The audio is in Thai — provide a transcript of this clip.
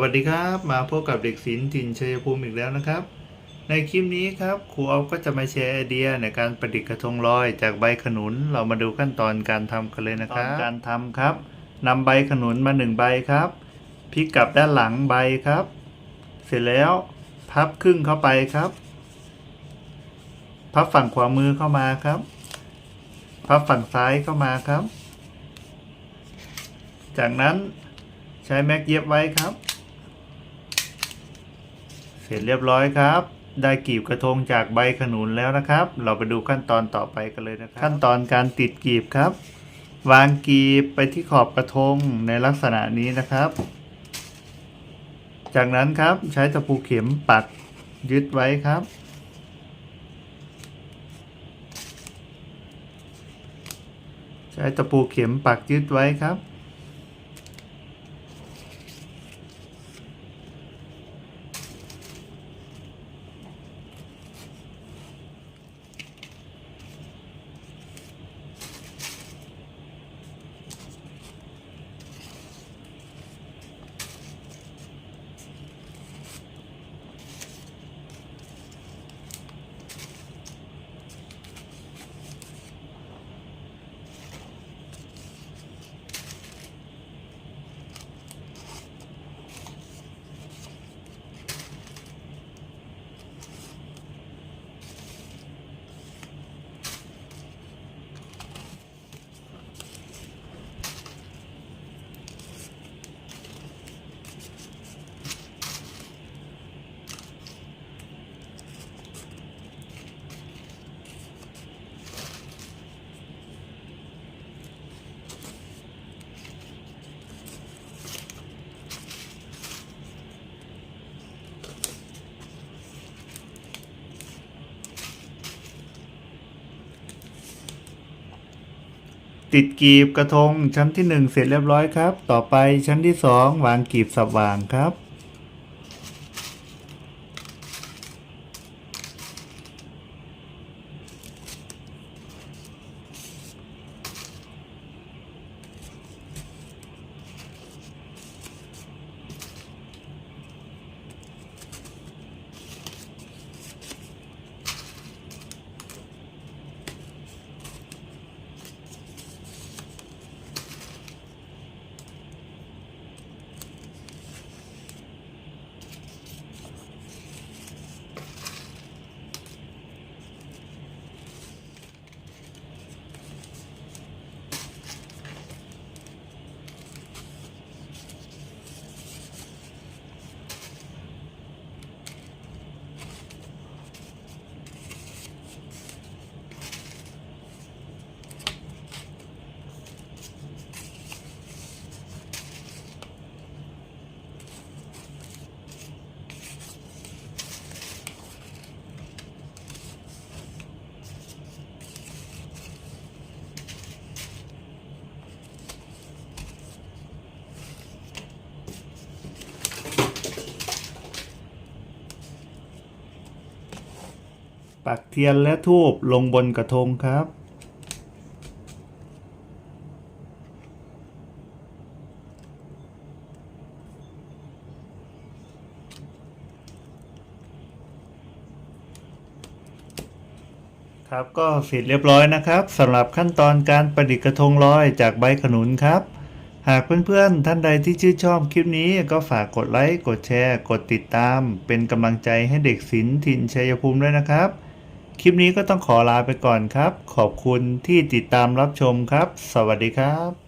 วัสดีครับมาพบกับเด็กศิลป์ถิ่นชัยภูมิอีกแล้วนะครับ ในคลิปนี้ครับครูออฟก็จะมาแชร์ไอเดียในการประดิษฐ์กระทงลอยจากใบขนุน เรามาดูขั้นตอนการทำกันเลยนะครับ การทำครับนำใบขนุนมาหนึ่งใบครับพลิกกลับด้านหลังใบครับ เสร็จแล้วพับครึ่งเข้าไปครับ พับฝั่งขวามือเข้ามาครับ พับฝั่งซ้ายเข้ามาครับ จากนั้นใช้แม็กเย็บไว้ครับเส ร็จเรียบร้อยครับ ได้กีบกระทงจากใบขนุนแล้วนะครับ เราไปดูขั้นตอนต่อไปกันเลยนะครับ ขั้นตอนการติดกีบครับ วางกีบไปที่ขอบกระทงในลักษณะนี้นะครับ จากนั้นครับใช้ตะปูเข็มปักยึดไว้ครับใช้ตะปูเข็มปักยึดไว้ครับ ติดกีบกระทงชั้นที่หนึ่งเสร็จเรียบร้อยครับ ต่อไปชั้นที่สองวางกีบสับวางครับ ปักเทียนและทูบลงบนกระทงครับ ครับก็เสร็จเรียบร้อยนะครับสำหรับขั้นตอนการประดิษฐ์กระทงลอยจากใบขนุนครับหากเพื่อนๆ ท่านใดที่ชื่นชอบคลิปนี้ก็ฝากกดไลค์ กดแชร์ กดติดตาม เป็นกำลังใจให้เด็กศิลป์ถิ่นชัยภูมิด้วยนะครับ คลิปนี้ก็ต้องขอลาไปก่อนครับ ขอบคุณที่ติดตามรับชมครับ สวัสดีครับ